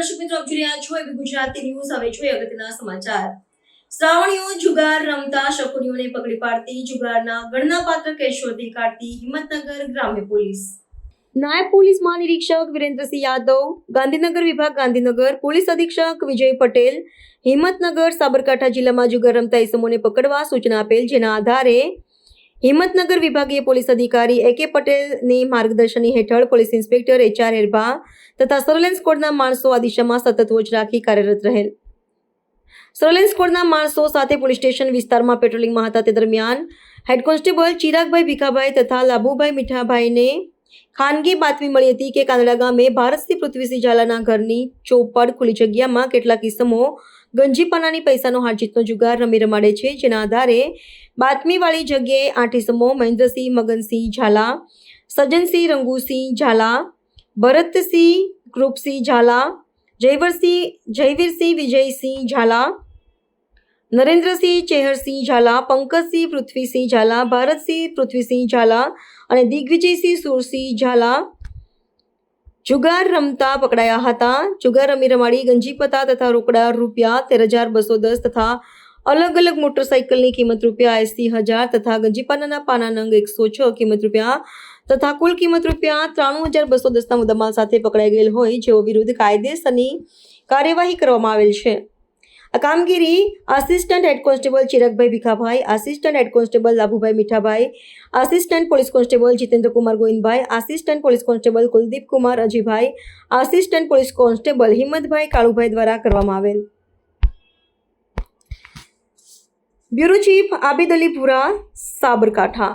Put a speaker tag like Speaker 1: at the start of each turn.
Speaker 1: રહ્યા છો એવી ગુજરાતી ન્યૂઝ. હવે જોઈએ અગત્યના સમાચાર. શ્રાવણીઓ જુગાર રમતા શકુનીઓને પકડી પાડતી જુગારના ગણનાપાત્ર કેસ શોધી કાઢતી હિંમતનગર ગ્રામ્ય પોલીસ. નાયબ પોલીસ મહાનિરીક્ષક વિરેન્દ્રસિંહ યાદવ, ગાંધીનગર વિભાગ ગાંધીનગર પોલીસ અધિક્ષક વિજય પટેલ, હિંમતનગર સાબરકાંઠા જિલ્લામાં જુગાર રમતા ઇસમોને પકડવા સૂચના આપેલ, જેના આધારે હિંમતનગર વિભાગીય પોલીસ અધિકારી એ પટેલની માર્ગદર્શન હેઠળ પોલીસ ઇન્સ્પેક્ટર એચઆર હેરભા તથા સર્વેલન્સ કોડના માણસો આ દિશામાં સતત વોચ રાખી કાર્યરત રહેલ. સર્વેલન્સ કોડના માણસો સાથે પોલીસ સ્ટેશન વિસ્તારમાં પેટ્રોલિંગમાં હતા તે દરમિયાન હેડ કોન્સ્ટેબલ ચિરાગભાઈ ભીખાભાઈ તથા લાભુભાઈ મીઠાભાઈને ખાનગી બાતમી મળી હતી કે કાંદડા ગામે ભારતસિંહ પૃથ્વીસિંહ ઝાલાના ઘરની ચોપડ ખુલ્લી જગ્યામાં કેટલાક કિસ્મો ગંજીપાનાની પૈસાનો હારજીતનો જુગાર રમી રમાડે છે. જેના આધારે બાતમીવાળી જગ્યાએ આઠીસમો મહેન્દ્રસિંહ, મગનસિંહ ઝાલા, સજનસિંહ, રંગુસિંહ ઝાલા, ભરતસિંહ, કૃપસિંહ ઝાલા, જયવરસિંહ, જયવીરસિંહ, વિજયસિંહ ઝાલા, નરેન્દ્રસિંહ, ચેહરસિંહ ઝાલા, પંકજસિંહ, પૃથ્વીસિંહ ઝાલા, ભારતસિંહ, પૃથ્વીસિંહ ઝાલા અને દિગ્વિજયસિંહ સુરસિંહ ઝાલા જુગાર રમતા પકડાયા હતા. જુગાર રમી રમાડી ગંજીપતા તથા રોકડા રૂપિયા તેર હજાર બસો દસ તથા અલગ અલગ મોટરસાઇકલની કિંમત રૂપિયા એસી હજાર તથા ગંજીપાનાના પાના નંગ એકસો છ કિંમત રૂપિયા તથા કુલ કિંમત રૂપિયા ત્રાણું હજાર બસો દસના મુદ્દામાલ સાથે પકડાઈ ગયેલ હોય, જેઓ વિરુદ્ધ કાયદેસરની કાર્યવાહી કરવામાં આવેલ છે. આ કામગીરી assistant head constable Chirakbhai Bhikhabhai, assistant head constable Labhubhai Mithabhai, assistant police constable Jitendra Kumar Govindbhai, assistant police constable Kuldeep Kumar Ajibhai, assistant police constable Himmatbhai Kalubhai દ્વારા કરવામાં આવેલ. Bureau chief Abid Alipura Sabarkantha.